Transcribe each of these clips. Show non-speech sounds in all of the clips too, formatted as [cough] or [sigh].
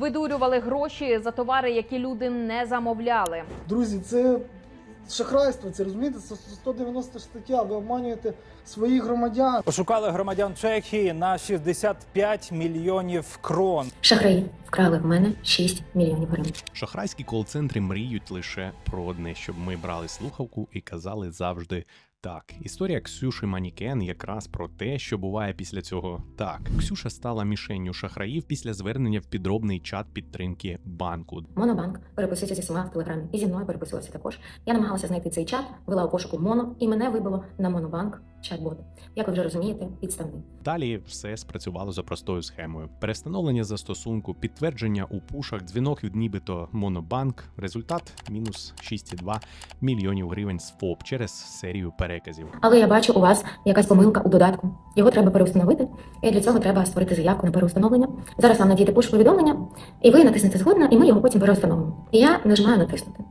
Видурювали гроші за товари, які люди не замовляли. Друзі, це шахрайство, це розумієте? Це 190 стаття. Ви обманюєте своїх громадян. Пошукали громадян Чехії на 65 мільйонів крон. Шахраї вкрали в мене 6 мільйонів гривень. Шахрайські кол-центри мріють лише про одне, щоб ми брали слухавку і казали завжди так. Історія Ксюши Манікен якраз про те, що буває після цього так. Ксюша стала мішенню шахраїв після звернення в підробний чат підтримки банку. Монобанк переписується зі всіма в телеграмі, і зі мною переписувався також. Я намагалася знайти цей чат, вела у пошуку моно, і мене вибило на монобанк чат-бот. Як ви вже розумієте, підставний. Далі все спрацювало за простою схемою: перестановлення застосунку, підтвердження у пушах, дзвінок від нібито Монобанк. Результат мінус 6,2 мільйонів гривень з ФОП через серію переказів. Але я бачу у вас якась помилка у додатку. Його треба переустановити, і для цього треба створити заявку на переустановлення. Зараз вам надійде пуш повідомлення, і ви натиснете згодна, і ми його потім переустановимо. І я нажимаю натиснути.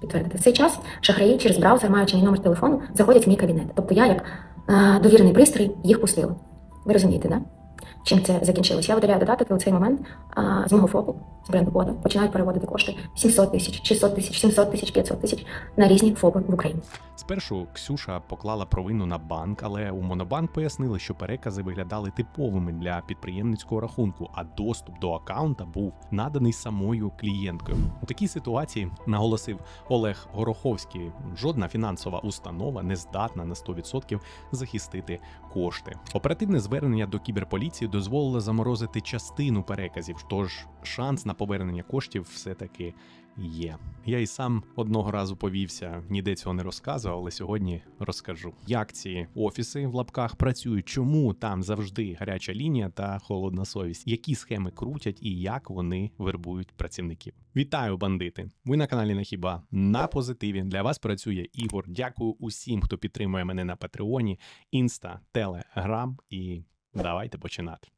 Підтвердити. В цей час шахраї через браузер, маючи мій номер телефону, заходять в мій кабінет. Тобто я, як довірений пристрій, їх пустили. Ви розумієте, да? Чим це закінчилось? Я видаляю додаток, і у цей момент а, з мого ФОПу, з бренду Бода, починають переводити кошти 700 тисяч, 600 тисяч, 700 тисяч, 500 тисяч на різні ФОПи в Україні. Спершу Ксюша поклала провину на банк, але у Монобанк пояснили, що перекази виглядали типовими для підприємницького рахунку, а доступ до акаунта був наданий самою клієнткою. У такій ситуації наголосив Олег Гороховський. Жодна фінансова установа не здатна на 100% захистити кошти. Оперативне звернення до кіберполіції дозволило заморозити частину переказів, тож шанс на повернення коштів все таки є. Я і сам одного разу повівся, ніде цього не розказував, але сьогодні розкажу. Як ці офіси в лапках працюють, чому там завжди гаряча лінія та холодна совість, які схеми крутять і як вони вербують працівників. Вітаю, бандити! Ви на каналі на хіба на позитиві. Для вас працює Ігор. Дякую усім, хто підтримує мене на Патреоні, Інста, Телеграм і давайте починати.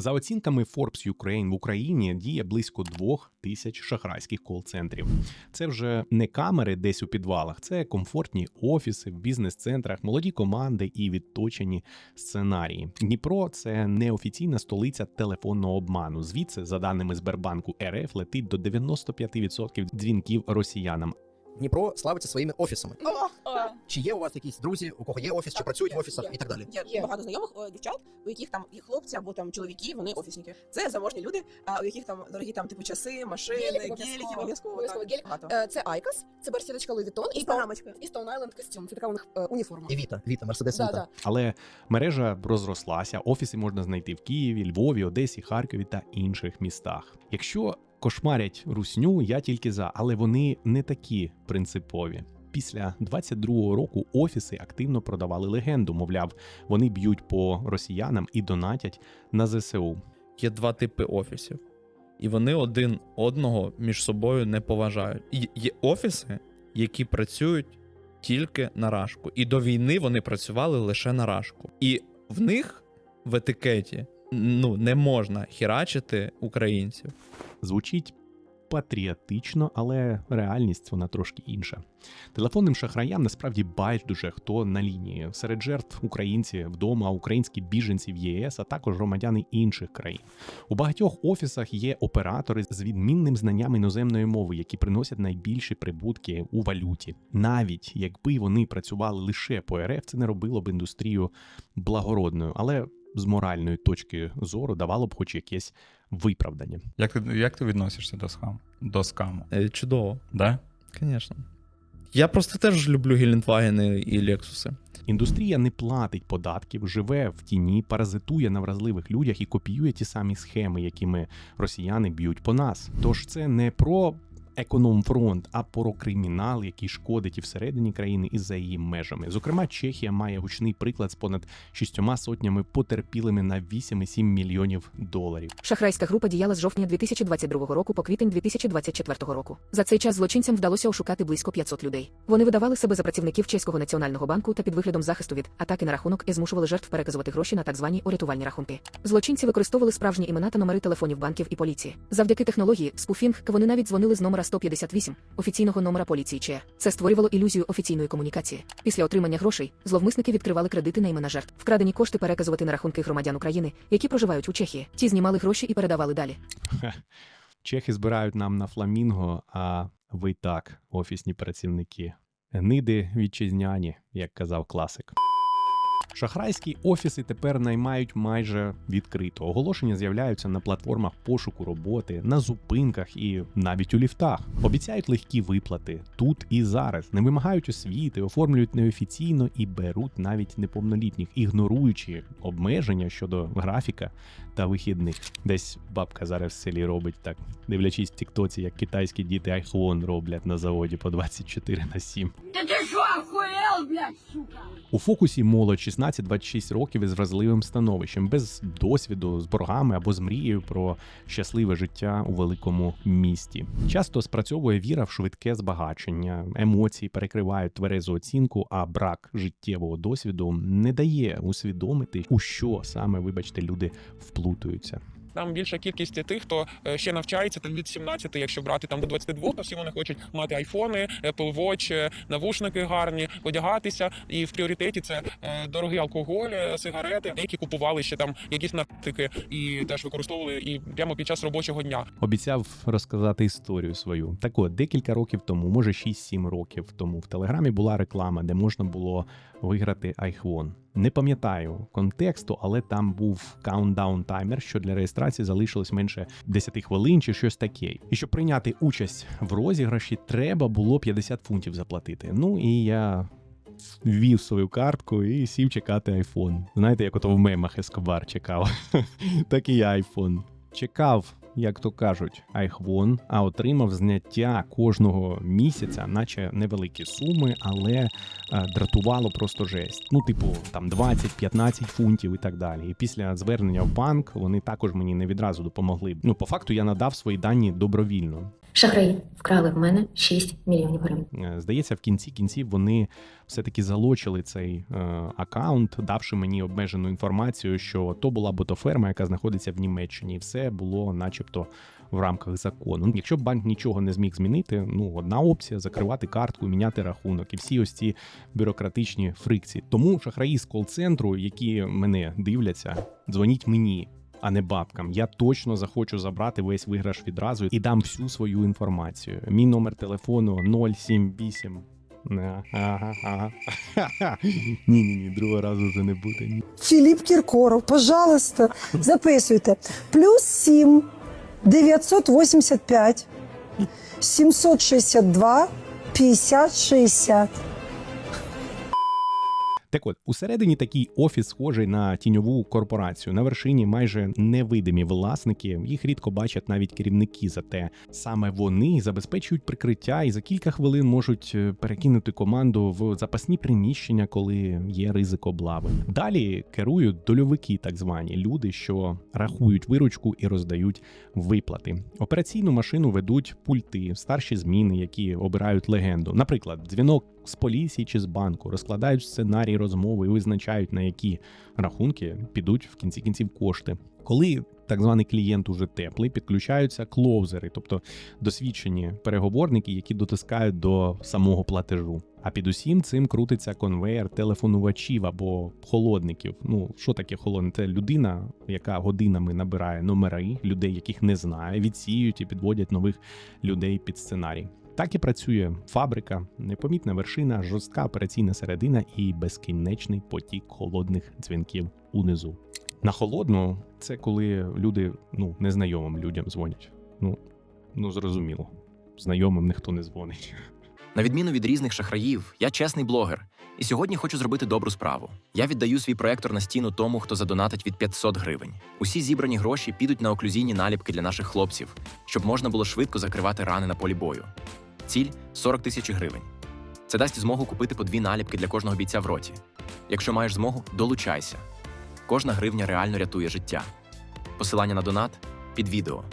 За оцінками Forbes Ukraine в Україні діє близько двох тисяч шахрайських кол-центрів. Це вже не камери десь у підвалах, це комфортні офіси в бізнес-центрах, молоді команди і відточені сценарії. Дніпро це неофіційна столиця телефонного обману. Звідси, за даними Сбербанку РФ, летить до 95% дзвінків росіянам. Дніпро славиться своїми офісами. Чи є у вас якісь друзі, у кого є офіс, чи працюють в офісах і так далі? Є, багато знайомих е, дівчат, у яких там є хлопці або там чоловіки, вони офісники. Це заможні люди, а у яких там дорогі там типу часи, машини, Гелік геліки, обов'язково. обов'язково. Обов'язково так, гелік. багато. Е, Це Айкос, це берсідочка Louis Vuitton І і Stone, і Stone Island костюм. Це така у них е, уніформа. І Віта, Віта, Мерседес Да, Віта. да. Але мережа розрослася, офіси можна знайти в Києві, Львові, Одесі, Харкові та інших містах. Якщо кошмарять русню, я тільки за, але вони не такі принципові. Після 22-го року офіси активно продавали легенду. Мовляв, вони б'ють по росіянам і донатять на ЗСУ. є два типи офісів, і вони один одного між собою не поважають. Є офіси, які працюють тільки на рашку. І до війни вони працювали лише на рашку. І в них в етикеті ну, не можна хірачити українців. Звучить патріотично, але реальність вона трошки інша. Телефонним шахраям насправді байдуже хто на лінії. Серед жертв українці вдома, українські біженці в ЄС, а також громадяни інших країн. У багатьох офісах є оператори з відмінним знанням іноземної мови, які приносять найбільші прибутки у валюті. Навіть якби вони працювали лише по РФ, це не робило б індустрію благородною, але з моральної точки зору давало б хоч якесь виправдання. Як ти, як ти відносишся до скаму? До скаму? Е, Чудово, Да? звісно. Я просто теж люблю Гелендвагени і Лексуси. Індустрія не платить податків, живе в тіні, паразитує на вразливих людях і копіює ті самі схеми, якими росіяни б'ють по нас. Тож це не про економфронт, а про кримінал, який шкодить і всередині країни, і за її межами. Зокрема, Чехія має гучний приклад з понад шістьома сотнями потерпілими на 8,7 мільйонів доларів. Шахрайська група діяла з жовтня 2022 року по квітень 2024 року. За цей час злочинцям вдалося ошукати близько 500 людей. Вони видавали себе за працівників Чеського національного банку та під виглядом захисту від атаки на рахунок і змушували жертв переказувати гроші на так звані урятувальні рахунки. Злочинці використовували справжні імена та номери телефонів банків і поліції. Завдяки технології спуфінг вони навіть дзвонили з номера номера 158, офіційного номера поліції ЧР. Це створювало ілюзію офіційної комунікації. Після отримання грошей зловмисники відкривали кредити на імена жертв. Вкрадені кошти переказувати на рахунки громадян України, які проживають у Чехії. Ті знімали гроші і передавали далі. Чехи збирають нам на фламінго, а ви так, офісні працівники. Гниди вітчизняні, як казав класик. Шахрайські офіси тепер наймають майже відкрито. Оголошення з'являються на платформах пошуку роботи, на зупинках і навіть у ліфтах. Обіцяють легкі виплати тут і зараз, не вимагають освіти, оформлюють неофіційно і беруть навіть неповнолітніх, ігноруючи обмеження щодо графіка та вихідних. Десь бабка зараз в селі робить так, дивлячись в Тіктоці, як китайські діти айфон роблять на заводі по 24 на 7. Та ти що, охуєл, блядь, сука? У фокусі молодь 16-26 років із вразливим становищем, без досвіду, з боргами або з мрією про щасливе життя у великому місті. Часто спрацьовує віра в швидке збагачення, емоції перекривають тверезу оцінку, а брак життєвого досвіду не дає усвідомити, у що саме, вибачте, люди вплутуються. Там більша кількість тих, хто е, ще навчається там від 17, якщо брати там до 22, то всі вони хочуть мати айфони, Apple Watch, е, навушники гарні, одягатися. І в пріоритеті це е, дорогий алкоголь, сигарети, які купували ще там якісь наркотики і теж використовували і прямо під час робочого дня. Обіцяв розказати історію свою. Так от, декілька років тому, може 6-7 років тому, в Телеграмі була реклама, де можна було виграти iPhone. Не пам'ятаю контексту, але там був каунтдаун таймер, що для реєстрації залишилось менше 10 хвилин чи щось таке. І щоб прийняти участь в розіграші, треба було 50 фунтів заплатити. Ну і я ввів свою картку і сів чекати айфон. Знаєте, як ото в мемах Ескобар чекав. [laughs] так і я айфон. Чекав, як то кажуть, айхвон, а отримав зняття кожного місяця, наче невеликі суми, але е, дратувало просто жесть. Ну, типу, там 20-15 фунтів і так далі. І після звернення в банк вони також мені не відразу допомогли. Ну, по факту, я надав свої дані добровільно. Шахраї вкрали в мене 6 мільйонів гривень. Е, Здається, в кінці кінців вони все-таки залочили цей е, аккаунт, давши мені обмежену інформацію, що то була ботоферма, яка знаходиться в Німеччині, і все було, начебто, в рамках закону. Якщо б банк нічого не зміг змінити, ну одна опція закривати картку, міняти рахунок і всі ось ці бюрократичні фрикції. Тому шахраї з кол-центру, які мене дивляться, дзвоніть мені. А не бабкам. Я точно захочу забрати весь виграш відразу і дам всю свою інформацію. Мій номер телефону 078. Ага, ага, ага. [laughs] Ні, ні, ні, другого разу вже не буде. Філіп Кіркоров, пожалуйста, записуйте. Плюс 7 985 762 50 60. Так от, усередині такий офіс схожий на тіньову корпорацію. На вершині майже невидимі власники. Їх рідко бачать навіть керівники. Зате саме вони забезпечують прикриття і за кілька хвилин можуть е, перекинути команду в запасні приміщення, коли є ризик облави. Далі керують дольовики, так звані люди, що рахують виручку і роздають виплати. Операційну машину ведуть пульти, старші зміни, які обирають легенду. Наприклад, дзвінок з поліції чи з банку розкладають сценарій розмови і визначають, на які рахунки підуть в кінці кінців кошти. Коли так званий клієнт уже теплий, підключаються клоузери, тобто досвідчені переговорники, які дотискають до самого платежу. А під усім цим крутиться конвейер телефонувачів або холодників. Ну що таке холодник? Це людина, яка годинами набирає номери людей, яких не знає, відсіють і підводять нових людей під сценарій. Так і працює фабрика, непомітна вершина, жорстка операційна середина і безкінечний потік холодних дзвінків унизу. На холодну це коли люди ну незнайомим людям дзвонять. Ну ну зрозуміло, знайомим ніхто не дзвонить. На відміну від різних шахраїв, я чесний блогер, і сьогодні хочу зробити добру справу. Я віддаю свій проектор на стіну тому, хто задонатить від 500 гривень. Усі зібрані гроші підуть на оклюзійні наліпки для наших хлопців, щоб можна було швидко закривати рани на полі бою. Ціль 40 тисяч гривень. Це дасть змогу купити по дві наліпки для кожного бійця в роті. Якщо маєш змогу, долучайся. Кожна гривня реально рятує життя. Посилання на донат під відео.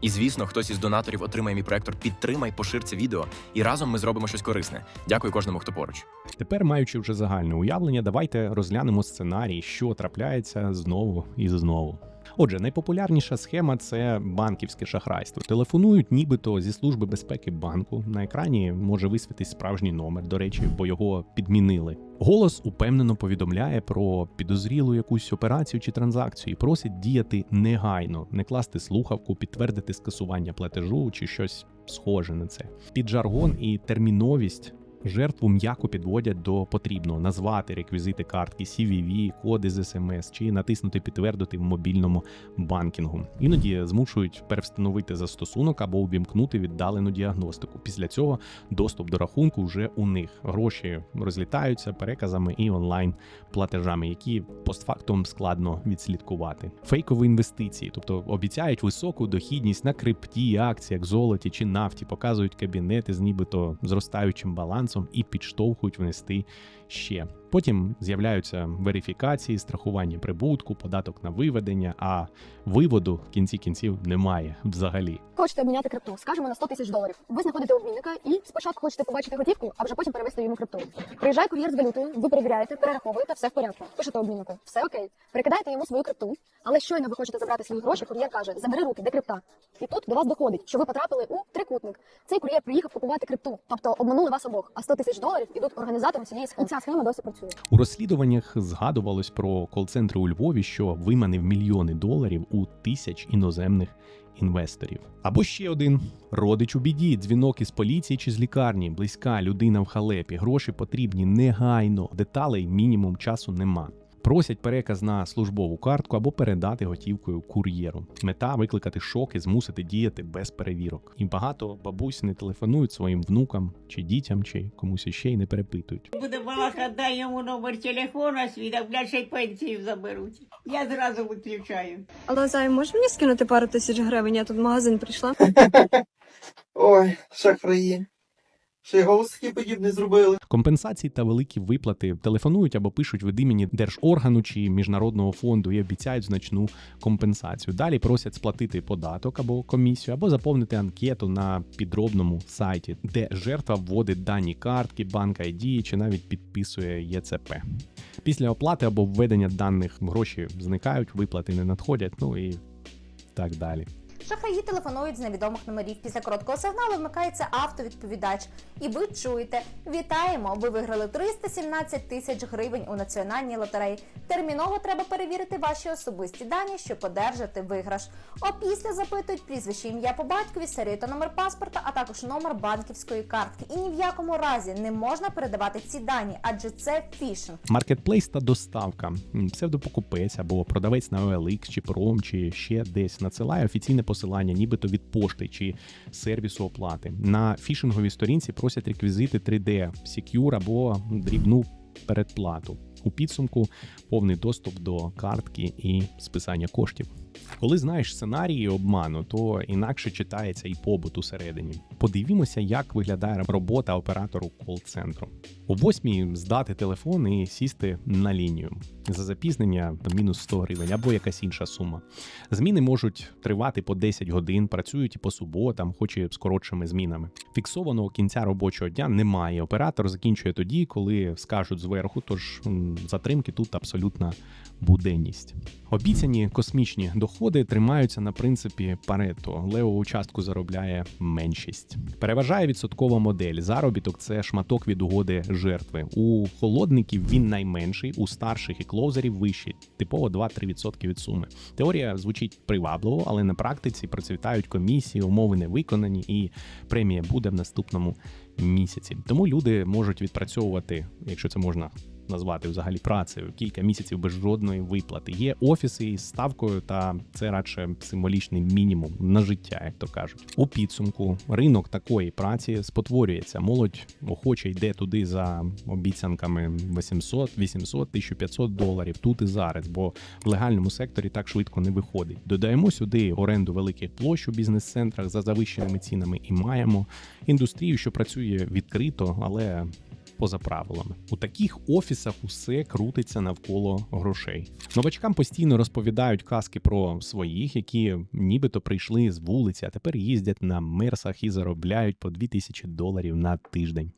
І звісно, хтось із донаторів отримає мій проектор. Підтримай, пошир це відео, і разом ми зробимо щось корисне. Дякую кожному, хто поруч. Тепер, маючи вже загальне уявлення, давайте розглянемо сценарій, що трапляється знову і знову. Отже, найпопулярніша схема це банківське шахрайство. Телефонують, нібито зі служби безпеки банку. На екрані може висвітись справжній номер, до речі, бо його підмінили. Голос упевнено повідомляє про підозрілу якусь операцію чи транзакцію і просить діяти негайно, не класти слухавку, підтвердити скасування платежу чи щось схоже на це. Під жаргон і терміновість Жертву м'яко підводять до потрібного назвати реквізити картки, CVV, коди з СМС чи натиснути підтвердити в мобільному банкінгу. Іноді змушують перевстановити застосунок або увімкнути віддалену діагностику. Після цього доступ до рахунку вже у них. Гроші розлітаються переказами і онлайн платежами, які постфактум складно відслідкувати. Фейкові інвестиції, тобто обіцяють високу дохідність на крипті, акціях, золоті чи нафті, показують кабінети з нібито зростаючим балансом і підштовхують внести ще. Потім з'являються верифікації, страхування прибутку, податок на виведення, а виводу в кінці кінців немає взагалі. Хочете обміняти крипту, скажімо, на 100 тисяч доларів. Ви знаходите обмінника і спочатку хочете побачити готівку, а вже потім перевести йому крипту. Приїжджає кур'єр з валютою, ви перевіряєте, перераховуєте, все в порядку. Пишете обміннику, все окей. Перекидаєте йому свою крипту, але щойно ви хочете забрати свої гроші, кур'єр каже: забери руки, де крипта. І тут до вас доходить, що ви потрапили у трикутник. Цей кур'єр приїхав купувати крипту, тобто обманули вас обох, а 100 тисяч доларів ідуть організаторам цієї схеми. І ця схема досі працює. У розслідуваннях згадувалось про кол-центри у Львові, що виманив мільйони доларів у тисяч іноземних інвесторів. Або ще один родич у біді, дзвінок із поліції чи з лікарні, близька людина в халепі. Гроші потрібні негайно. Деталей мінімум часу нема. Просять переказ на службову картку або передати готівкою кур'єру. Мета викликати шок і змусити діяти без перевірок. І багато бабусь не телефонують своїм внукам чи дітям, чи комусь іще й не перепитують. Буде балака, дай йому номер телефона свій, так ще й пенсію заберуть. Я зразу виключаю. Але Зай, можеш мені скинути пару тисяч гривень? Я тут в магазин прийшла. Ой, шахраї. Ще й голос такий подібний зробили. Компенсації та великі виплати телефонують або пишуть від імені держоргану чи міжнародного фонду і обіцяють значну компенсацію. Далі просять сплатити податок або комісію, або заповнити анкету на підробному сайті, де жертва вводить дані картки, банк ID чи навіть підписує ЄЦП. Після оплати або введення даних гроші зникають, виплати не надходять, ну і так далі. Телефонують з невідомих номерів. Після короткого сигналу вмикається автовідповідач. І ви чуєте: Вітаємо! Ви виграли 317 тисяч гривень у національній лотереї. Терміново треба перевірити ваші особисті дані, щоб одержати виграш. Опісля запитують прізвище, ім'я по батькові, серію номер паспорта, а також номер банківської картки. І ні в якому разі не можна передавати ці дані, адже це фішинг. Маркетплейс та доставка. Псевдопокупець або продавець на OLX чи Prom, чи ще десь надсилає офіційне посилання, нібито від пошти чи сервісу оплати. На фішинговій сторінці просять реквізити 3D, Secure або дрібну передплату. У підсумку повний доступ до картки і списання коштів. Коли знаєш сценарії обману, то інакше читається і побут усередині. Подивімося, як виглядає робота оператору кол-центру. О восьмій здати телефон і сісти на лінію. За запізнення мінус 100 гривень або якась інша сума. Зміни можуть тривати по 10 годин, працюють і по суботам, хоч і з коротшими змінами. Фіксованого кінця робочого дня немає. Оператор закінчує тоді, коли скажуть зверху, тож затримки тут абсолютна буденність. Обіцяні космічні доходи тримаються на принципі Парето. Левову частку заробляє меншість. Переважає відсоткова модель. Заробіток це шматок від угоди жертви. У холодників він найменший, у старших і клоузерів вищий, типово 2-3% від суми. Теорія звучить привабливо, але на практиці процвітають комісії, умови не виконані, і премія буде в наступному місяці. Тому люди можуть відпрацьовувати, якщо це можна назвати взагалі працею, кілька місяців без жодної виплати. Є офіси із ставкою, та це радше символічний мінімум на життя, як то кажуть. У підсумку ринок такої праці спотворюється. Молодь охоче йде туди за обіцянками 800, 800, 1500 доларів тут і зараз, бо в легальному секторі так швидко не виходить. Додаємо сюди оренду великих площ у бізнес-центрах за завищеними цінами і маємо індустрію, що працює відкрито, але поза правилами. У таких офісах усе крутиться навколо грошей. Новачкам постійно розповідають казки про своїх, які нібито прийшли з вулиці, а тепер їздять на мерсах і заробляють по 2000 доларів на тиждень.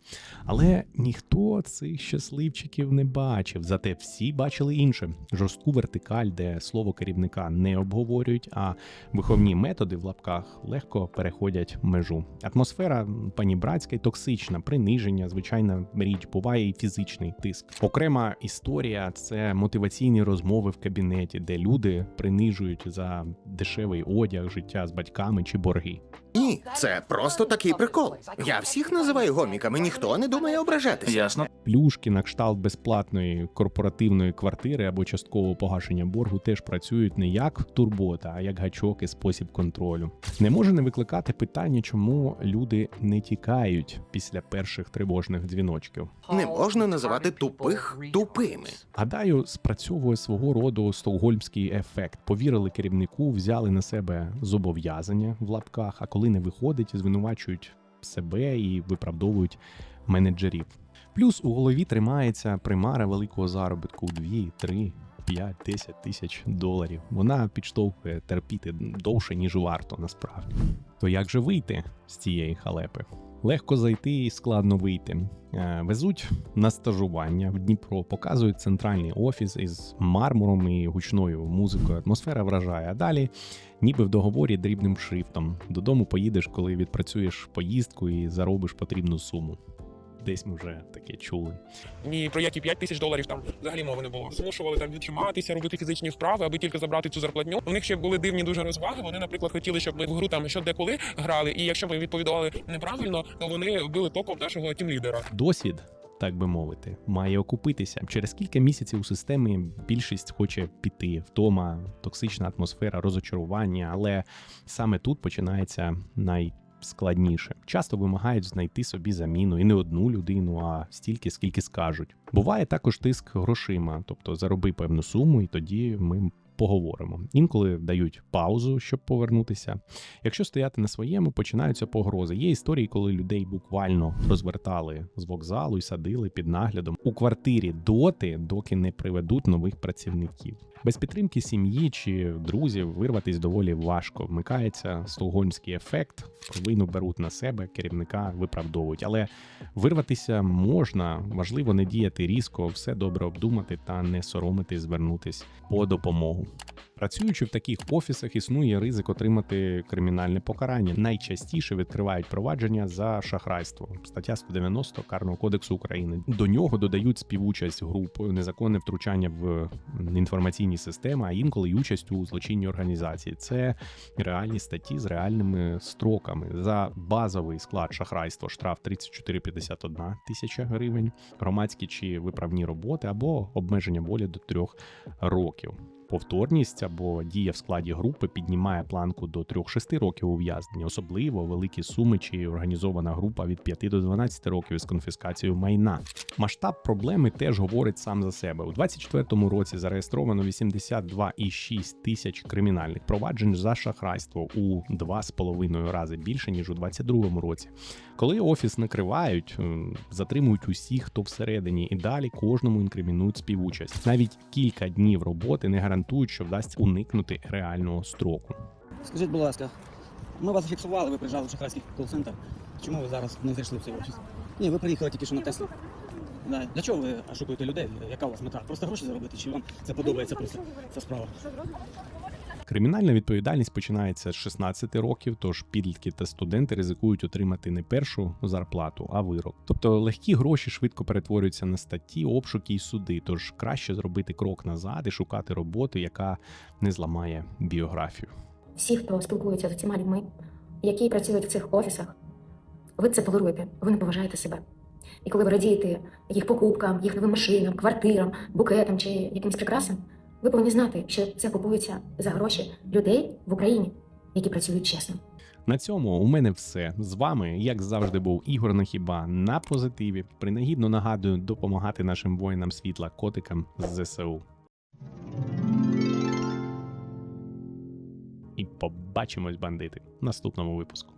Але ніхто цих щасливчиків не бачив. Зате всі бачили інше: жорстку вертикаль, де слово керівника не обговорюють, а виховні методи в лапках легко переходять межу. Атмосфера панібратська і токсична, приниження, звичайна річ, буває і фізичний тиск. Окрема історія це мотиваційні розмови в кабінеті, де люди принижують за дешевий одяг, життя з батьками чи борги. Ні, це просто такий прикол. Я всіх називаю гоміками, ніхто не думає ображатися. Ясно. Плюшки на кшталт безплатної корпоративної квартири або часткового погашення боргу теж працюють не як турбота, а як гачок і спосіб контролю. Не може не викликати питання, чому люди не тікають після перших тривожних дзвіночків. Не можна називати тупих тупими. Гадаю, спрацьовує свого роду стокгольмський ефект. Повірили керівнику, взяли на себе зобов'язання в лапках, а коли не виходить, звинувачують себе і виправдовують менеджерів. Плюс у голові тримається примара великого заробітку 2, 3, 5, 10 тисяч доларів. Вона підштовхує терпіти довше, ніж варто насправді. То як же вийти з цієї халепи? Легко зайти і складно вийти. Е, Везуть на стажування в Дніпро, показують центральний офіс із мармуром і гучною музикою. Атмосфера вражає. А далі, ніби в договорі дрібним шрифтом. Додому поїдеш, коли відпрацюєш поїздку і заробиш потрібну суму. Десь ми вже таке чули. Ні про які 5 тисяч доларів там взагалі мови не було. Змушували там відчиматися, робити фізичні вправи, аби тільки забрати цю зарплатню. У них ще були дивні дуже розваги. Вони, наприклад, хотіли, щоб ми в гру там що деколи грали. І якщо ми відповідали неправильно, то вони били током нашого тімлідера. Досвід, так би мовити, має окупитися. Через кілька місяців у системі більшість хоче піти. Втома, токсична атмосфера, розочарування, але саме тут починається най. Складніше часто вимагають знайти собі заміну і не одну людину, а стільки, скільки скажуть. Буває також тиск грошима, тобто зароби певну суму, і тоді ми поговоримо. Інколи дають паузу, щоб повернутися. Якщо стояти на своєму, починаються погрози. Є історії, коли людей буквально розвертали з вокзалу і садили під наглядом у квартирі доти, доки не приведуть нових працівників. Без підтримки сім'ї чи друзів вирватись доволі важко. Вмикається стокгольмський ефект, вину беруть на себе, керівника виправдовують. Але вирватися можна, важливо не діяти різко, все добре обдумати та не соромитись звернутись по допомогу. Працюючи в таких офісах, існує ризик отримати кримінальне покарання. Найчастіше відкривають провадження за шахрайство. Стаття 190 Карного кодексу України. До нього додають співучасть групою, незаконне втручання в інформаційні системи, а інколи й участь у злочинній організації. Це реальні статті з реальними строками. За базовий склад шахрайства штраф 34,51 тисяча гривень, громадські чи виправні роботи або обмеження волі до трьох років. Повторність або дія в складі групи піднімає планку до 3-6 років ув'язнення, особливо великі суми чи організована група від 5 до 12 років із конфіскацією майна. Масштаб проблеми теж говорить сам за себе. У 2024 році зареєстровано 82,6 тисяч кримінальних проваджень за шахрайство у 2,5 рази більше ніж у 2022 році. Коли офіс накривають, затримують усіх, хто всередині, і далі кожному інкримінують співучасть. Навіть кілька днів роботи не гарантують, що вдасться уникнути реального строку. Скажіть, будь ласка, ми вас зафіксували, ви приїжджали в шахрайський кол-центр. Чому ви зараз не зайшли в цей офіс? Ні, ви приїхали тільки що на Теслу. Для чого ви ошукуєте людей? Яка у вас мета? Просто гроші заробити? Чи вам це подобається просто ця справа? Кримінальна відповідальність починається з 16 років, тож підлітки та студенти ризикують отримати не першу зарплату, а вирок. Тобто легкі гроші швидко перетворюються на статті, обшуки і суди. Тож краще зробити крок назад і шукати роботу, яка не зламає біографію. Всі, хто спілкується з цими людьми, які працюють в цих офісах, ви це толеруєте, ви не поважаєте себе. І коли ви радієте їх покупкам, їх новим машинам, квартирам, букетам чи якимось прикрасам, ви повинні знати, що це купується за гроші людей в Україні, які працюють чесно. На цьому у мене все з вами, як завжди, був Ігор Нахіба на позитиві. Принагідно нагадую допомагати нашим воїнам світла котикам з ЗСУ. І побачимось, бандити, в наступному випуску.